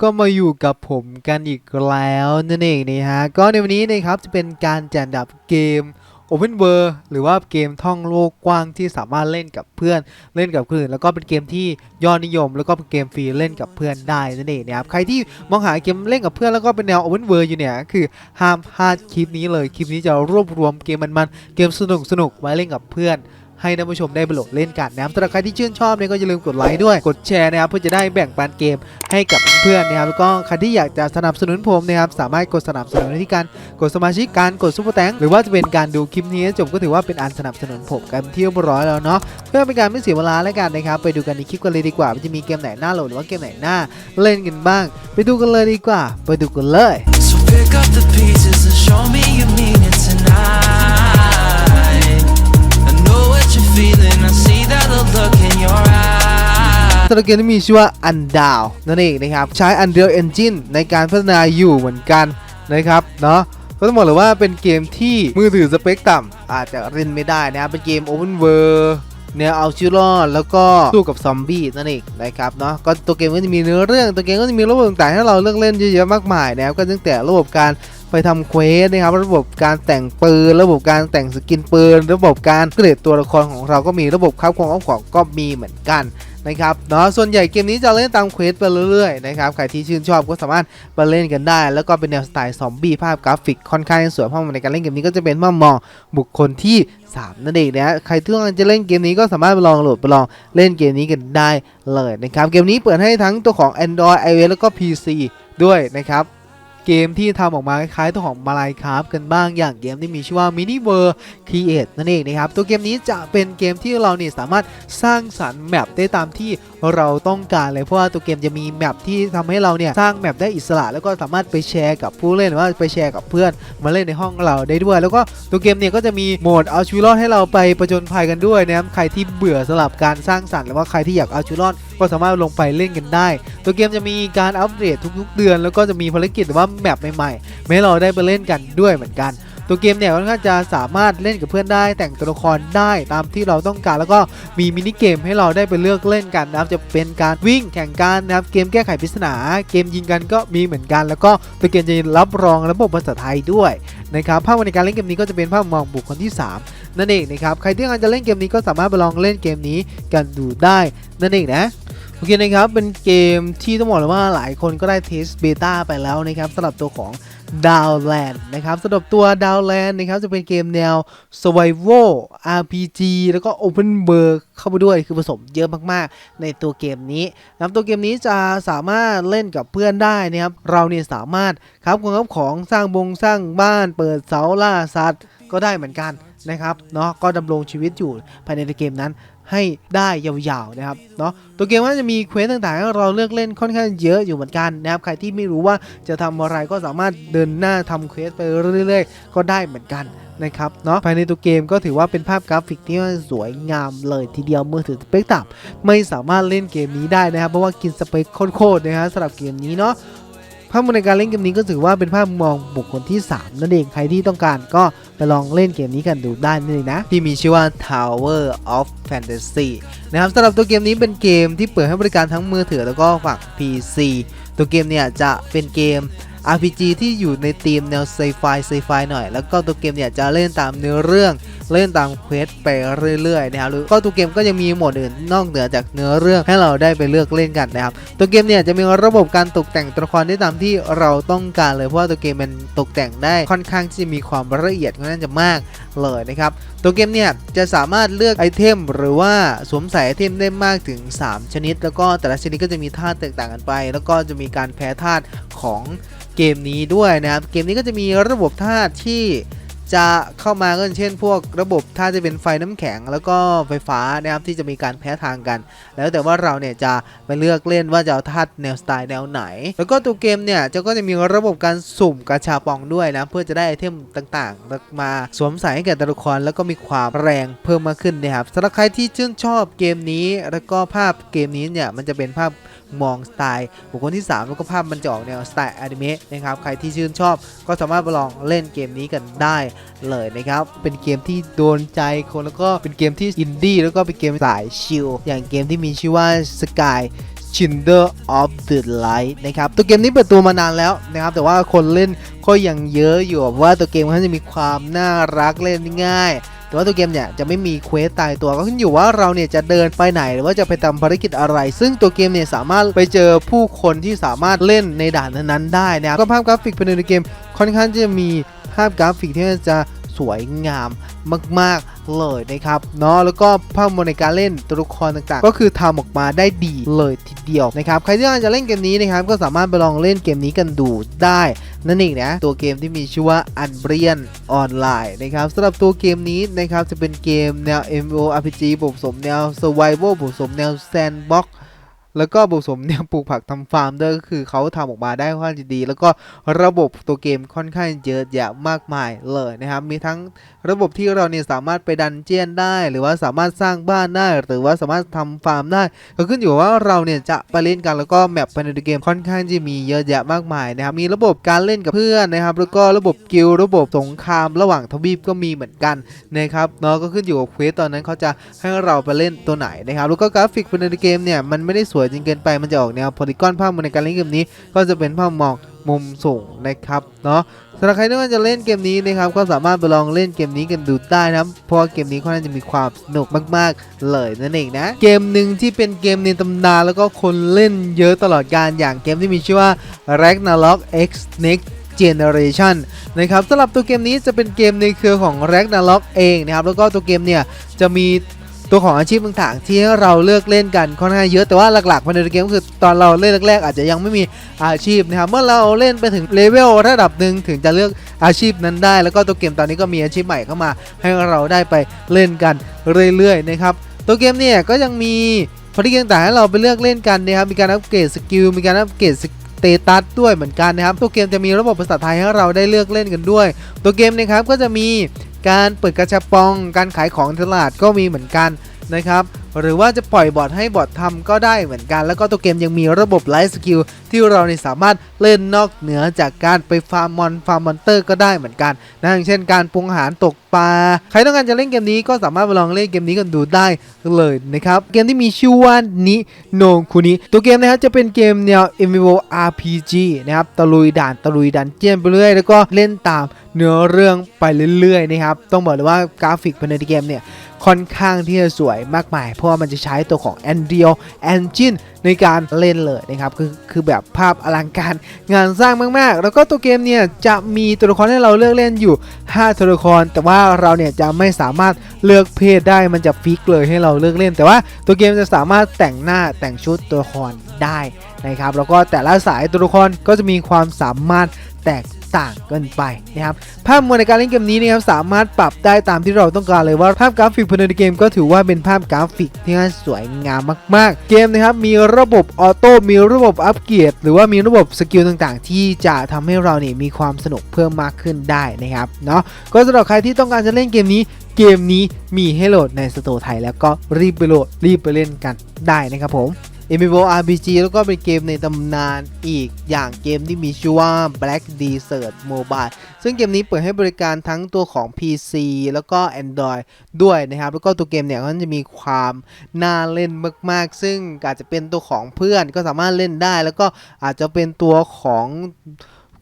ก็มาอยู่กับผมกันอีกแล้วนั่นเองนะฮะ ก็ในวันนี้นะครับจะเป็นการจัดอันดับเกม Open World หรือว่าเกมท่องโลกกว้างที่สามารถเล่นกับเพื่อนเล่นกับคนอื่น แล้วก็เป็นเกมที่ยอดนิยม แล้วก็เป็นเกมฟรีเล่นกับเพื่อนได้นั่นเองนะครับใครที่มองหาเกมเล่นกับเพื่อนแล้วก็เป็นแนว Open World อยู่เนี่ยคือห้ามพลาดคลิปนี้เลยคลิปนี้จะรวบรวมเกมมันๆเกมสนุกสนุกไว้เล่นกับเพื่อน ให้ท่านผู้ชมได้ไปโหลดเล่นกันนะครับสำหรับใครที่ชื่นชอบเนี่ยก็อย่าลืมกดไลค์ด้วย กดแชร์นะครับเพื่อจะได้แบ่งปันเกมให้กับเพื่อนนะครับแล้วก็ใครที่อยากจะสนับสนุนผมนะครับสามารถกดสนับสนุนได้ที่การกดสมาชิกการกดซุปเปอร์แตงหรือว่าจะเป็นการดูคลิปนี้จบก็ถือว่าเป็นอันสนับสนุนผมกันที่เรียบร้อยแล้วเนาะเพื่อเป็นการไม่เสียเวลาแล้วกันนะครับไปดูกันในคลิปกันเลยดีกว่าว่าจะมีเกมไหนน่าโหลดหรือว่าเกมไหนน่าเล่นกันบ้าง ไปดูกันเลยดีกว่า ไปดูกันเลย So pick up the pieces and show me สำหรับเกมที่มีชื่อว่า Undown นั่นเองนะครับ ใช้ Unreal Engine ในการพัฒนาอยู่เหมือนกันนะครับเนาะก็ต้องบอกเลยว่าเป็นเกมที่มือถือสเปคต่ำอาจจะเล่นไม่ได้นะครับเป็นเกม Open World แนวเอาชีวิตรอดแล้วก็สู้กับซอมบี้นั่นเองนะครับเนาะก็ตัวเกมก็จะมีเนื้อเรื่องตัวเกมก็จะมีระบบต่างๆให้เราเลือกเล่นเยอะๆมากมายนะครับก็ตั้งแต่ระบบการไปทำเควสนะครับระบบการแต่งปืน ระบบการแต่งสกินปืน ระบบการเกรดตัวละครของเราก็มีระบบคับของอ้อมของก็มีเหมือนกัน นะครับเนาะส่วนใหญ่เกมนี้จะเล่นตามเควสไปเรื่อยๆนะครับใครที่ชื่นชอบก็สามารถไปเล่นกันได้ แล้วก็เป็นแนวสไตล์ซอมบี้ภาพกราฟิกค่อนข้างสวยเพราะในการเล่นเกมนี้ก็จะเป็นมุมมองบุคคลที่ 3 นั่นเองนะใครที่ต้องการจะเล่นเกมนี้ก็สามารถไปลองโหลดไปลองเล่นเกมนี้กันได้เลยนะครับเกมนี้เปิดให้ทั้งตัวของ Android iOS แล้วก็ PC ด้วยนะครับ เกมที่ทำออกมาคล้ายๆตัวของมาลายคราฟกันบ้างอย่างเกมที่มีชื่อว่า Mini World Create นั่นเองนะครับ ตัวเกมนี้จะเป็นเกมที่เราเนี่ยสามารถสร้างสรรค์แมปได้ตามที่เราต้องการเลยเพราะว่าตัวเกมจะมีแมปที่ทำให้เราเนี่ยสร้างแมปได้อิสระ แล้วก็สามารถไปแชร์กับผู้เล่นหรือว่าไปแชร์กับเพื่อนมาเล่นในห้องเราได้ด้วย แล้วก็ตัวเกมเนี่ยก็จะมีโหมดเอาชีวิตรอดให้เราไปประจนภัยกันด้วยนะครับใครที่เบื่อสลับการสร้างสรรค์หรือว่าใครที่อยากเอาชีวิตรอด ก็สามารถลงไปเล่นกันได้ ตัวเกมจะมีการอัปเดตทุกๆ เดือน แล้วก็จะมีภารกิจหรือว่าแมปใหม่ๆให้เราได้ไปเล่นกันด้วยเหมือนกัน ตัวเกมเนี่ยค่อนข้างจะสามารถเล่นกับเพื่อนได้แต่งตัวละครได้ตามที่เราต้องการ แล้วก็มีมินิเกมให้เราได้ไปเลือกเล่นกันนะครับจะเป็นการวิ่งแข่งกันนะครับเกมแก้ไขปริศนาเกมยิงกันก็มีเหมือนกัน แล้วก็ตัวเกมจะรับรองระบบภาษาไทยด้วยนะครับภาพในการเล่นเกมนี้ก็จะเป็นภาพมองบุคคลที่ 3 นั่นเองนะครับใครที่กำลังจะเล่นเกมนี้ก็สามารถไปลองเล่นเกมนี้กันดูได้นั่นเองนะ โอเคนะครับ เป็นเกมที่ต้องบอกเลยว่าหลายคนก็ได้เทสเบต้าไปแล้วนะครับสำหรับตัวของ Downland นะครับสำหรับตัว Downland นะครับจะเป็นเกมแนว Survival RPG แล้วก็ Open World เข้าไปด้วยคือผสมเยอะมากๆ ในตัวเกมนี้นะครับตัวเกมนี้จะสามารถเล่นกับเพื่อนได้นะครับเราเนี่ยสามารถครับของของสร้างบงสร้างบ้านเปิดเสาล่าสัตว์ก็ได้เหมือนกันนะครับเนาะก็ดำรงชีวิตอยู่ภายในเกมนั้น ให้ได้ยาวๆนะครับเนาะตัวเกมก็จะมีเควสต่างๆให้เราเลือกเล่นค่อนข้างเยอะอยู่เหมือนกันนะครับใครที่ไม่รู้ว่าจะทำอะไรก็สามารถเดินหน้าทำเควสไปเรื่อยๆ ก็ได้เหมือนกันนะครับเนาะภายในตัวเกมก็ถือว่าเป็นภาพกราฟิกที่สวยงามเลยทีเดียวมือถือสเปกต่ำไม่สามารถเล่นเกมนี้ได้นะครับเพราะว่ากินสเปคโคตรๆนะฮะสำหรับเกมนี้เนาะ ภาพมุมในการเล่นเกมนี้ก็ถือว่าเป็นภาพมุมมองบุคคลที่ 3 นั่นเองใครที่ต้องการก็ไปลองเล่นเกมนี้กันดูได้นั่เองนะ ที่มีชื่อว่า Tower of Fantasy นะครับสำหรับตัวเกมนี้เป็นเกมที่เปิดให้บริการทั้งมือถือแล้วก็ฝั่ง PC ตัวเกมเนี่ยจะเป็นเกม RPG ที่อยู่ในธีมแนวไซไฟไซไฟหน่อย แล้วก็ตัวเกมเนี่ยจะเล่นตามเนื้อเรื่องเล่นตามเควสไปเรื่อยๆนะครับหรือก็ตัวเกมก็ยังมีโหมดอื่นนอกเหนือจากเนื้อเรื่องให้เราได้ไปเลือกเล่นกันนะครับตัวเกมเนี่ยจะมีระบบการตกแต่งตัวละครได้ตามที่เราต้องการเลยเพราะว่าตัวเกมมันตกแต่งได้ค่อนข้างที่จะมีความละเอียดค่อนข้างจะมากเลยนะครับตัวเกมเนี่ยจะสามารถเลือกไอเทมหรือว่าสวมใส่ไอเทมได้มากถึง 3 ชนิด แล้วก็แต่ละชนิดก็จะมีธาตุแตกต่างกันไป แล้วก็จะมีการแพ้ธาตุของเกมนี้ด้วยนะครับ เกมนี้ก็จะมีระบบธาตุที่ จะเข้ามาก็เช่น พวกระบบธาจะเป็นไฟน้ำแข็ง แล้วก็ไฟฟ้านะครับที่จะมีการแพ้ทางกัน แล้วแต่ว่าเราเนี่ยจะไปเลือกเล่นว่าจะเอาธาตุแนวสไตล์แนวไหน แล้วก็ตัวเกมเนี่ยจะก็จะมีระบบการสุ่มกาชาปองด้วยนะเพื่อจะได้ไอเทมต่างๆ มาสวมใส่ให้แก่ตัวละครแล้วก็มีความแรงเพิ่มมากขึ้นนะครับสำหรับใครที่ชื่นชอบเกมนี้ แล้วก็ภาพเกมนี้เนี่ยมันจะเป็นภาพ มองสไตล์บุคคลที่ 3 แล้วก็ภาพมันจะออกแนวสไตล์อนิเมะนะครับใครที่ชื่นชอบก็สามารถไปลองเล่นเกมนี้กันได้เลยนะครับ เป็นเกมที่โดนใจคนแล้วก็เป็นเกมที่อินดี้แล้วก็เป็นเกมสายชิลอย่างเกมที่มีชื่อว่า Sky Chinder of the Light นะครับ ตัวเกมนี้เปิดตัวมานานแล้วนะครับ แต่ว่าคนเล่นก็ยังเยอะอยู่ว่าตัวเกมมันจะมีความน่ารักเล่นง่าย แต่ว่าตัวเกมเนี่ยจะไม่มีเควสตายตัวก็ขึ้นอยู่ว่าเราเนี่ยจะเดินไปไหนหรือว่าจะไปทำภารกิจอะไร ซึ่งตัวเกมเนี่ยสามารถไปเจอผู้คนที่สามารถเล่นในด่านนั้นๆได้นะครับก็ภาพกราฟิกภายในเกมค่อนข้างจะมีภาพกราฟิกที่จะสวยงาม มาก ๆ เลยนะครับเนาะแล้วก็ภาพมในการเล่นตัวละครต่างๆ ก็คือทำออกมาได้ดีเลยทีเดียวนะครับใครที่อยากจะเล่นเกมนี้นะครับก็สามารถไปลองเล่นเกมนี้กันดูได้นั่นเองนะตัวเกมที่มีชื่อว่า Unreal Online นะครับสำหรับตัวเกมนี้นะครับจะเป็นเกมแนว MMORPG ผสมแนว Survival ผสมแนว Sandbox แล้วก็ผสมแนวปลูกผักทำฟาร์มด้วยก็คือเขาทำออกมาได้ค่อนข้างจะดี แล้วก็ระบบตัวเกมค่อนข้างเยอะแยะมากมายเลยนะครับ มีทั้งระบบที่เราเนี่ยสามารถไปดันเจียนได้ หรือว่าสามารถสร้างบ้านได้ หรือว่าสามารถทำฟาร์มได้ ก็ขึ้นอยู่ว่าเราเนี่ยจะไปเล่นกันแล้วก็แมปภายในเกมค่อนข้างจะมีเยอะแยะมากมายนะครับ มีระบบการเล่นกับเพื่อนนะครับ แล้วก็ระบบกิลระบบสงครามระหว่างทวีปก็มีเหมือนกันนะครับเนาะก็ขึ้นอยู่กับเควสตอนนั้นเขาจะให้เราไปเล่นตัวไหนนะครับ แล้วก็กราฟิกภายในเกมเนี่ยมันไม่ได้สวยจนเกินไปมันจะออกแนวโพลีกอนภาพในการเล่นเกมนี้ ก็จะเป็นภาพมองมุมสูงนะครับเนาะสำหรับใครที่ว่าจะเล่นเกมนี้นะครับก็สามารถไปลองเล่นเกมนี้กันดูได้นะเพราะเกมนี้ค่อนข้างจะมีความสนุกมาก ๆ เลยนั่นเองนะ เกมหนึ่งที่เป็นเกมในตำนานแล้วก็คนเล่นเยอะตลอดการอย่างเกมที่มีชื่อว่า Ragnarok X Next Generation นะครับสำหรับตัวเกมนี้จะเป็นเกมในเครือของ Ragnarok เองนะครับแล้วก็ตัวเกมเนี่ยจะมี ตัวของอาชีพต่างๆที่ให้เราเลือกเล่นกันค่อนข้างเยอะแต่ว่าหลักๆภายในเกมก็คือตอนเราเล่นแรกๆอาจจะยังไม่มีอาชีพนะครับเมื่อเราเล่นไปถึงเลเวลระดับหนึ่งถึงจะเลือกอาชีพนั้นได้ แล้วก็ตัวเกมตอนนี้ก็มีอาชีพใหม่เข้ามา ให้เราได้ไปเล่นกันเรื่อยๆนะครับตัวเกมเนี่ยก็ยังมีพอที่ต่างๆให้เราไปเลือกเล่นกันนะครับมีการอัปเกรดสกิลมีการอัปเกรดสเตตัสด้วยเหมือนกันนะครับ ตัวเกมจะมีระบบภาษาไทยให้เราได้เลือกเล่นกันด้วย ตัวเกมนะครับก็จะมี การเปิดกระชับปอง การขายของตลาดก็มีเหมือนกัน นะครับหรือว่าจะปล่อยบอทให้บอททำก็ได้เหมือนกัน แล้วก็ตัวเกมยังมีระบบไลฟ์สกิลที่เราเนี่ยสามารถเล่นนอกเหนือจากการไปฟาร์มมอนฟาร์มมอนเตอร์ก็ได้เหมือนกันนะอย่างเช่นการปรุงอาหารตกปลาใครต้องการจะเล่นเกมนี้ก็สามารถไปลองเล่นเกมนี้กันดูได้เลยนะครับเกมที่มีชื่อว่านิโนคุนิตัวเกมนะครับจะเป็นเกมแนว MMORPG นะครับตะลุยด่านตะลุยดันเจียนไปเรื่อยแล้วก็เล่นตามเนื้อเรื่องไปเรื่อยๆนะครับต้องบอกเลยว่ากราฟิกภายในเกมเนี่ย ค่อนข้างที่จะสวยมากมาย เพราะว่ามันจะใช้ตัวของ Unreal Engine ในการเล่นเลยนะครับคือคือแบบภาพอลังการงานสร้างมากๆ แล้วก็ตัวเกมเนี่ยจะมีตัวละครให้เราเลือกเล่นอยู่ 5 ตัวละคร แต่ว่าเราเนี่ยจะไม่สามารถเลือกเพศได้มันจะฟิกเลยให้เราเลือกเล่น แต่ว่าตัวเกมจะสามารถแต่งหน้าแต่งชุดตัวละครได้นะครับแล้วก็แต่ละสายตัวละครก็จะมีความสามารถแตก ต่างกันไปนะครับภาพมวลในการเล่นเกมนี้นะครับสามารถปรับได้ตามที่เราต้องการเลยว่าภาพกราฟิกภายในเกมก็ถือว่าเป็นภาพกราฟิกที่สวยงามมาก ๆ เกมนะครับมีระบบออโต้มีระบบอัปเกรดหรือว่ามีระบบสกิลต่างๆ ที่จะทำให้เราเนี่ยมีความสนุกเพิ่มมากขึ้นได้นะครับเนาะก็สำหรับใครที่ต้องการจะเล่นเกมนี้เกมนี้มีให้โหลดในสโตร์ไทยแล้วก็รีบไปโหลดรีบไปเล่นกันได้นะครับผม MMORPG แล้วก็เป็นเกมในตำนานอีกอย่างเกมที่มีชื่อว่า Black Desert Mobile ซึ่งเกมนี้เปิดให้บริการทั้งตัวของ PC แล้วก็ Android ด้วยนะครับ แล้วก็ตัวเกมเนี่ยมันจะมีความน่าเล่นมาก ๆ ซึ่งอาจจะเป็นตัวของเพื่อนก็สามารถเล่นได้ แล้วก็อาจจะเป็นตัวของ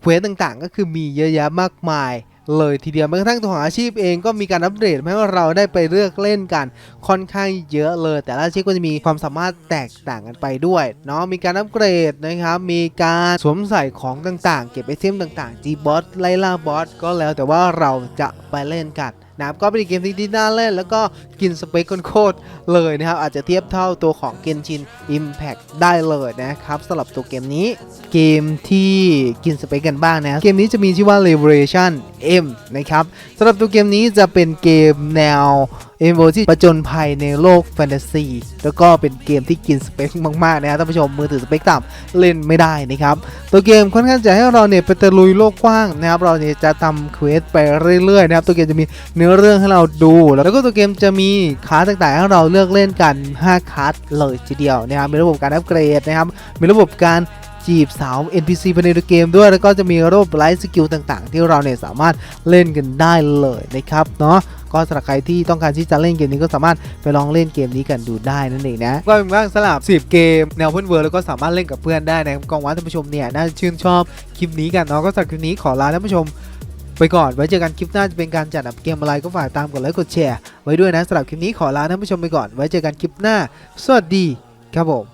เควสต่างๆ ก็คือมีเยอะแยะมากมาย เลยทีเดียวแม้กระทั่งตัวของอาชีพเองก็มีการอัปเดตให้เราได้ไปเลือกเล่นกันค่อนข้างเยอะเลย แต่ละอาชีพก็จะมีความสามารถแตกต่างกันไปด้วยเนาะมีการอัปเกรดนะครับมีการสวมใส่ของต่างๆ เก็บไอเทมต่างๆจีบอสไล่ล่าบอสก็แล้วแต่ว่าเราจะไปเล่นกัน นะครับก็เป็นเกมที่น่าเล่น แล้วก็กินสเปคโคตรเลยนะครับ อาจจะเทียบเท่าตัวของ Genshin Impact ได้เลยนะครับสำหรับตัวเกมนี้ เกมที่กินสเปคกันบ้างนะ เกมนี้จะมีชื่อว่า Liberation M นะครับสำหรับตัวเกมนี้จะเป็นเกมแนว เอมโที่ประจนภัยในโลกแฟนตาซีแล้วก็เป็นเกมที่กินสเปคมากๆนะครับท่านผู้ชมมือถือสเปคต่ำเล่นไม่ได้นะครับตัวเกมค่อนข้างจะให้เราเนี่ยไปตะลุยโลกกว้างนะครับเราเนี่ยจะทำเควสไปเรื่อยๆนะครับตัวเกมจะมีเนื้อเรื่องให้เราดู แล้วก็ตัวเกมจะมีคาร์ดต่างๆให้เราเลือกเล่นกัน 5คาร์ดเลยทีเดียวนะครับมีระบบการอัปเกรดนะครับมีระบบการจีบสาว NPC ภายในเกมด้วย แล้วก็จะมีระบบไลฟ์สกิลต่างๆ ที่เราเนี่ยสามารถเล่นกันได้เลยนะครับเนาะ ก็สำหรับใครที่ต้องการที่จะเล่นเกมนี้ก็สามารถไปลองเล่นเกมนี้กันดูได้นั่นเองนะก็เป็นบ้างสลับ 10 เกมแนวเพื่อนเวิร์แล้วก็สามารถเล่นกับเพื่อนได้นะครับกองว่าท่านผู้ชมเนี่ยน่าจะชื่นชอบคลิปนี้กันเนาะก็สำหรับคลิปนี้ขอลาท่านผู้ชมไปก่อน ไว้เจอกันคลิปหน้าจะเป็นการจัดอับเกมอะไรก็ฝากตามกดไลค์กดแชร์ไว้ด้วยนะสำหรับคลิปนี้ขอลาท่านผู้ชมไปก่อน ไว้เจอกันคลิปหน้า สวัสดีครับผม